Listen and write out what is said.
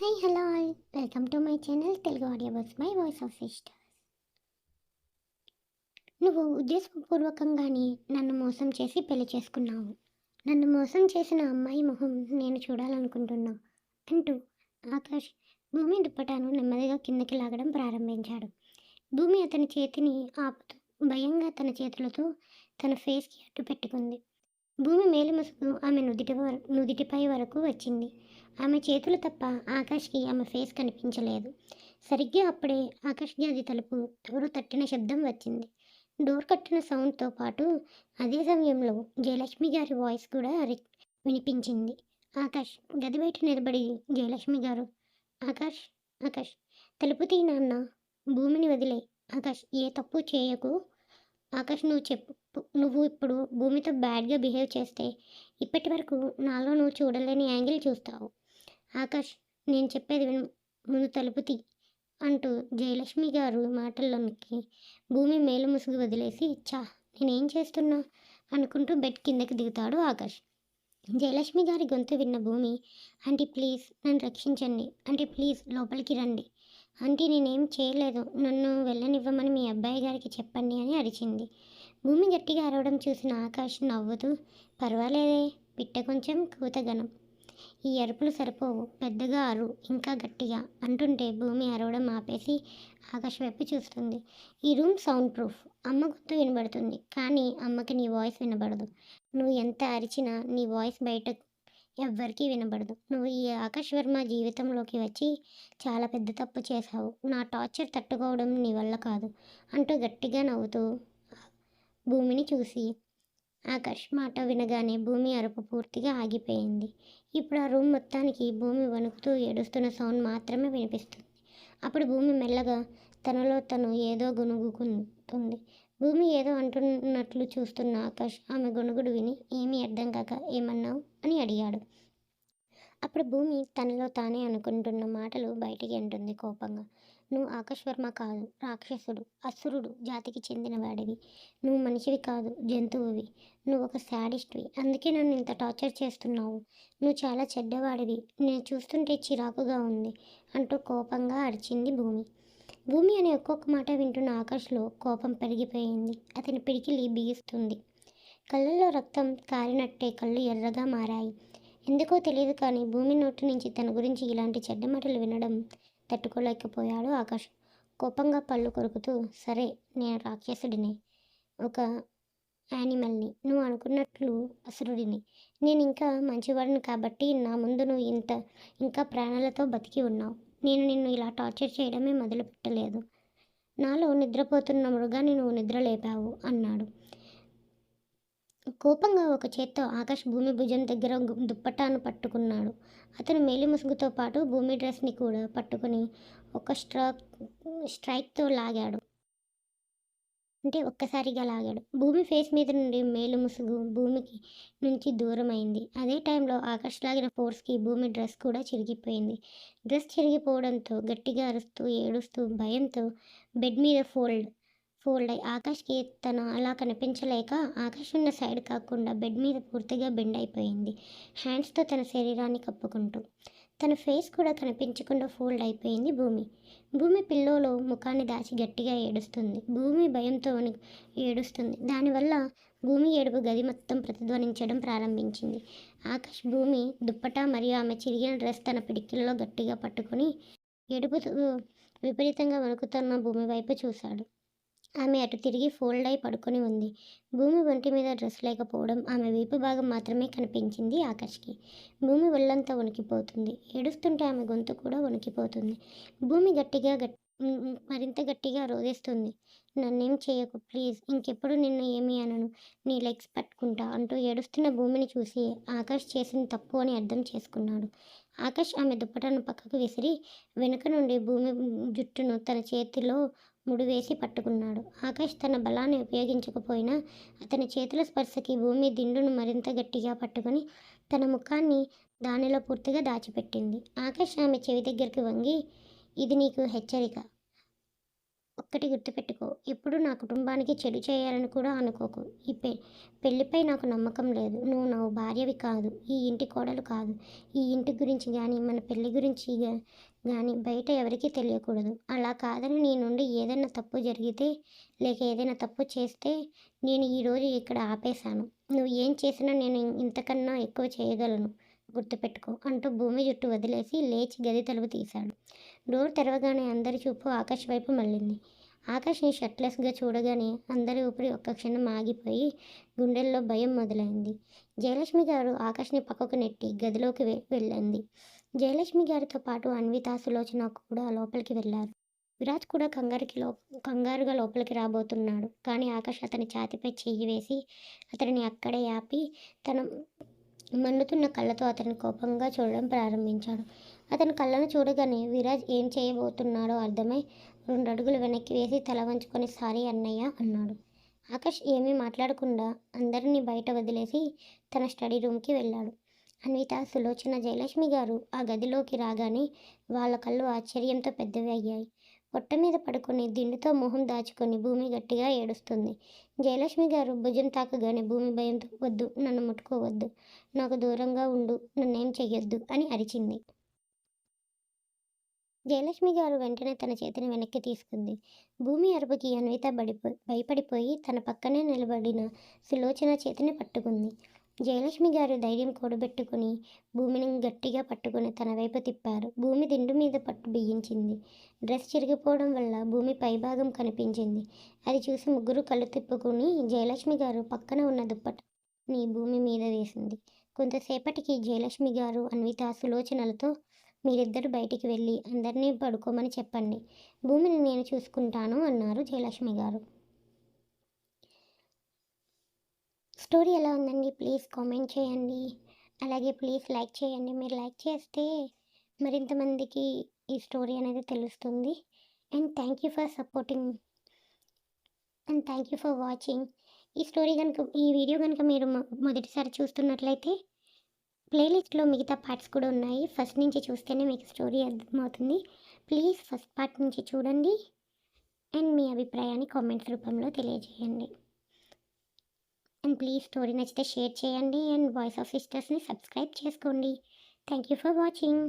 Hi hello all welcome to my channel Telugu audio bus my voice of sisters నువ్వు ఉద్దేశపూర్వకంగానే నన్ను మోసం చేసి పెళ్ళి చేసుకున్నావు. నన్ను మోసం చేసిన అమ్మాయి మొహం నేను చూడాలనుకుంటున్నా అంటూ ఆకాష్ భూమి దుప్పటాను నెమ్మదిగా కిందకి లాగడం ప్రారంభించాడు. భూమి అతని చేతిని ఆపుతూ భయంగా తన చేతులతో తన ఫేస్కి అడ్డు పెట్టుకుంది భూమి మేలు ముసుగు ఆమె నుదిటి వర నుదిటిపై వరకు వచ్చింది. ఆమె చేతులు తప్ప ఆకాష్కి ఆమె ఫేస్ కనిపించలేదు. సరిగ్గా అప్పుడే ఆకాష్ గది తలుపు ఎవరు తట్టిన శబ్దం వచ్చింది. డోర్ కట్టిన సౌండ్తో పాటు అదే సమయంలో జయలక్ష్మి గారి వాయిస్ కూడా వినిపించింది. ఆకాష్ గది బయట నిలబడి జయలక్ష్మి గారు ఆకాష్ ఆకాష్ తలుపు తీ నాన్న భూమిని వదిలే. ఆకాష్ ఏ తప్పు చేయకు. ఆకాష్ నువ్వు చెప్పు నువ్వు ఇప్పుడు భూమితో బ్యాడ్గా బిహేవ్ చేస్తే ఇప్పటి వరకు నాలో నువ్వు చూడలేని యాంగిల్ చూస్తావు. ఆకాష్ నేను చెప్పేది విను. ముందు తలుపు తీ అంటూ జయలక్ష్మి గారు మాటల్లోనికి భూమి మేలు ముసుగు వదిలేసి చా నేనేం చేస్తున్నా? అనుకుంటూ బెడ్ కిందకి దిగుతాడు ఆకాష్. జయలక్ష్మి గారి గొంతు విన్న భూమి ఆంటీ ప్లీజ్ నన్ను రక్షించండి. అంటే ప్లీజ్ లోపలికి రండి. ఆంటీ నేనేం చేయలేదు. నన్ను వెళ్ళనివ్వమని మీ అబ్బాయి గారికి చెప్పండి అని అరిచింది. భూమి గట్టిగా అరవడం చూసిన ఆకాష్ నవ్వుతూ పర్వాలేదే పిట్ట కొంచెం కూతగనం. ఈ అరుపులు సరిపోవు. పెద్దగా అరు ఇంకా గట్టిగా అంటుంటే భూమి అరవడం ఆపేసి ఆకాశ వైపు చూస్తుంది. ఈ రూమ్ సౌండ్ ప్రూఫ్. అమ్మ గుర్తు వినబడుతుంది కానీ అమ్మకి నీ వాయిస్ వినబడదు. నువ్వు ఎంత అరిచినా నీ వాయిస్ బయట ఎవ్వరికీ వినబడదు. నువ్వు ఈ ఆకాశ్ వర్మ జీవితంలోకి వచ్చి చాలా పెద్ద తప్పు చేశావు. నా టార్చర్ తట్టుకోవడం నీ వల్ల కాదు అంటూ గట్టిగా నవ్వుతూ భూమిని చూసి ఆకాష్ మాట వినగానే భూమి అరుపు పూర్తిగా ఆగిపోయింది. ఇప్పుడు ఆ రూమ్ మొత్తానికి భూమి వణుకుతూ ఏడుస్తున్న సౌండ్ మాత్రమే వినిపిస్తుంది. అప్పుడు భూమి మెల్లగా తనలో తను ఏదో గునుగుకుంటుంది. భూమి ఏదో అంటున్నట్లు చూస్తున్న ఆకాష్ ఆమె గొనుగుడు విని ఏమీ అర్థం కాక ఏమన్నావు? అని అడిగాడు. అప్పుడు భూమి తనలో తానే అనుకుంటున్న మాటలు బయటికి అంటుంది కోపంగా. నువ్వు ఆకాష్ వర్మ కాదు రాక్షసుడు అసురుడు జాతికి చెందినవాడివి. నువ్వు మనిషివి కాదు జంతువువి. నువ్వు ఒక శాడిస్ట్వి. అందుకే నన్ను ఇంత టార్చర్ చేస్తున్నావు. నువ్వు చాలా చెడ్డవాడివి. నేను చూస్తుంటే చిరాకుగా ఉంది అంటూ కోపంగా అరిచింది భూమి. భూమి అనే ఒక్కొక్క మాట వింటున్న ఆకాష్లో కోపం పెరిగిపోయింది. అతని పిడికిలి బిగిస్తుంది. కళ్ళల్లో రక్తం కారినట్టే కళ్ళు ఎర్రగా మారాయి. ఎందుకో తెలియదు కానీ భూమి నోటి నుంచి తన గురించి ఇలాంటి చెడ్డ మాటలు వినడం తట్టుకోలేకపోయాడు ఆకాష్. కోపంగా పళ్ళు కొరుకుతూ సరే నేను రాక్షసుడిని ఒక యానిమల్ని నువ్వు అనుకున్నట్లు అసురుడిని. నేను ఇంకా మంచివాడిని కాబట్టి నా ముందు నువ్వు ఇంత ఇంకా ప్రాణాలతో బతికి ఉన్నావు. నేను నిన్ను ఇలా టార్చర్ చేయడమే మొదలుపెట్టలేదు. నాలో నిద్రపోతున్న మృగాన్ని నువ్వు నిద్ర లేపావు అన్నాడు. కోపంగా ఒక చేత్తో ఆకాష్ భూమి భుజం దగ్గర దుప్పటాను పట్టుకున్నాడు. అతను మేలి ముసుగుతో పాటు భూమి డ్రెస్ని కూడా పట్టుకుని ఒక స్ట్రాక్ స్ట్రైక్తో లాగాడు. అంటే ఒక్కసారిగా లాగాడు. భూమి ఫేస్ మీద నుండి మేలు ముసుగు భూమికి నుంచి దూరం అయింది అదే టైంలో ఆకాష్ లాగిన ఫోర్స్కి భూమి డ్రెస్ కూడా చిరిగిపోయింది. డ్రెస్ చిరిగిపోవడంతో గట్టిగా అరుస్తూ ఏడుస్తూ భయంతో బెడ్ మీద ఫోల్డ్ ఫోల్డ్ అయ్యి ఆకాష్కి తను అలా కనిపించలేక ఆకాష్ ఉన్న సైడ్ కాకుండా బెడ్ మీద పూర్తిగా బెండ్ అయిపోయింది. హ్యాండ్స్తో తన శరీరాన్ని కప్పుకుంటూ. తన ఫేస్ కూడా కనిపించకుండా ఫోల్డ్ అయిపోయింది భూమి. భూమి పిల్లోలో ముఖాన్ని దాచి గట్టిగా ఏడుస్తుంది. భూమి భయంతో ఏడుస్తుంది. దానివల్ల భూమి ఏడుపు గది మొత్తం ప్రతిధ్వనించడం ప్రారంభించింది. ఆకాష్ భూమి దుప్పట మరియు ఆమె చిరిగిన డ్రెస్ తన పిడికిల్లో గట్టిగా పట్టుకొని ఏడుపు విపరీతంగా వణుకుతున్న భూమి వైపు చూశాడు. ఆమె అటు తిరిగి ఫోల్డ్ అయి పడుకొని ఉంది. భూమి ఒంటి మీద డ్రెస్ లేకపోవడం ఆమె వీపు భాగం మాత్రమే కనిపించింది ఆకాష్కి భూమి ఒళ్ళంతా వణికిపోతుంది. ఏడుస్తుంటే ఆమె గొంతు కూడా వణికిపోతుంది. భూమి గట్టిగా గట్టి మరింత గట్టిగా రోదిస్తుంది. నన్నేం చేయకు ప్లీజ్. ఇంకెప్పుడు నిన్ను ఏమీ అనను. నీ లెగ్స్ పట్టుకుంటా అంటూ ఏడుస్తున్న భూమిని చూసి ఆకాష్ చేసిన తప్పు అని అర్థం చేసుకున్నాడు. ఆకాష్ ఆమె దుప్పటను పక్కకు విసిరి వెనుక నుండి భూమి జుట్టును తన చేతిలో ముడివేసి పట్టుకున్నాడు. ఆకాష్ తన బలాన్ని ఉపయోగించకపోయినా అతని చేతుల స్పర్శకి భూమి దిండును మరింత గట్టిగా పట్టుకొని తన ముఖాన్ని దానిలో పూర్తిగా దాచిపెట్టింది. ఆకాష్ ఆమె చెవి దగ్గరికి వంగి ఇది నీకు హెచ్చరిక. ఒక్కటి గుర్తుపెట్టుకో. ఎప్పుడు నా కుటుంబానికి చెడు చేయాలని కూడా అనుకోకు. ఈ పె పెళ్ళిపై నాకు నమ్మకం లేదు. నువ్వు నా భార్యవి కాదు. ఈ ఇంటి కోడలు కాదు. ఈ ఇంటి గురించి కానీ మన పెళ్ళి గురించి కానీ బయట ఎవరికీ తెలియకూడదు. అలా కాదని నీ నుండి ఏదైనా తప్పు జరిగితే లేక ఏదైనా తప్పు చేస్తే నేను ఈరోజు ఇక్కడ ఆపేశాను. నువ్వు ఏం చేసినా నేను ఇంతకన్నా ఎక్కువ చేయగలను. గుర్తుపెట్టుకో అంటూ భూమి జుట్టు వదిలేసి లేచి గది తలుపు తీశాడు. డోర్ తెరవగానే అందరి చూపు ఆకాష్ వైపు మళ్ళింది. ఆకాష్ని షర్ట్లెస్గా చూడగానే అందరి ఊపిరి ఒక్క క్షణం ఆగిపోయి గుండెల్లో భయం మొదలైంది. జయలక్ష్మి గారు ఆకాష్ని పక్కకు నెట్టి గదిలోకి వె వెళ్ళింది. జయలక్ష్మి గారితో పాటు అన్విత సులోచన కూడా లోపలికి వెళ్ళారు. విరాజ్ కూడా కంగారుకి లో కంగారుగా లోపలికి రాబోతున్నాడు. కానీ ఆకాష్ అతని ఛాతిపై చెయ్యి వేసి అతనిని అక్కడే ఆపి తన మండుతున్న కళ్ళతో అతని కోపంగా చూడడం ప్రారంభించాడు. అతని కళ్ళను చూడగానే విరాజ్ ఏం చేయబోతున్నాడో అర్థమై రెండు అడుగులు వెనక్కి వేసి తల వంచుకొని సారీ అన్నయ్య అన్నాడు. ఆకాష్ ఏమీ మాట్లాడకుండా అందరినీ బయట వదిలేసి తన స్టడీ రూమ్కి వెళ్ళాడు. అన్విత సులోచన జయలక్ష్మి గారు ఆ గదిలోకి రాగానే వాళ్ళ కళ్ళు ఆశ్చర్యంతో పెద్దవి అయ్యాయి. పొట్ట మీద పడుకొని దిండుతో మొహం దాచుకొని భూమి గట్టిగా ఏడుస్తుంది. జయలక్ష్మి గారు భుజం తాకగానే భూమి భయంతో వద్దు నన్ను ముట్టుకోవద్దు నాకు దూరంగా ఉండు నన్నేం చెయ్యొద్దు అని అరిచింది. జయలక్ష్మి గారు వెంటనే తన చేతిని వెనక్కి తీసుకుంది. భూమి అరుపుకి అన్విత బడిపో భయపడిపోయి తన పక్కనే నిలబడిన సులోచన చేతిని పట్టుకుంది. జయలక్ష్మి గారు ధైర్యం కూడబెట్టుకుని భూమిని గట్టిగా పట్టుకుని తన వైపు తిప్పారు. భూమి దిండు మీద పట్టు బిగించింది. డ్రెస్ చిరిగిపోవడం వల్ల భూమి పైభాగం కనిపించింది. అది చూసి ముగ్గురు కళ్ళు తిప్పుకుని జయలక్ష్మి గారు పక్కన ఉన్న దుప్పట భూమి మీద వేసింది. కొంతసేపటికి జయలక్ష్మి గారు అన్విత సులోచనలతో మీరిద్దరు బయటికి వెళ్ళి అందరినీ పడుకోమని చెప్పండి. భూమిని నేను చూసుకుంటాను అన్నారు జయలక్ష్మి గారు. స్టోరీ ఎలా ఉందండి? ప్లీజ్ కామెంట్ చేయండి. అలాగే ప్లీజ్ లైక్ చేయండి. మీరు లైక్ చేస్తే మరింతమందికి ఈ స్టోరీ అనేది తెలుస్తుంది. And thank you for supporting. And thank you for watching. ఈ స్టోరీ కనుక ఈ వీడియో కనుక మీరు మొ- మొదటిసారి చూస్తున్నట్లయితే ప్లేలిస్ట్లో మిగతా పార్ట్స్ కూడా ఉన్నాయి. ఫస్ట్ నుంచి చూస్తేనే మీకు స్టోరీ అర్థమవుతుంది. ప్లీజ్ ఫస్ట్ పార్ట్ నుంచి చూడండి. అండ్ మీ అభిప్రాయాన్ని కామెంట్స్ రూపంలో తెలియజేయండి. అండ్ ప్లీజ్ స్టోరీ నచ్చితే షేర్ చేయండి అండ్ వాయిస్ ఆఫ్ సిస్టర్స్ని సబ్స్క్రైబ్ చేసుకోండి. Thank you for watching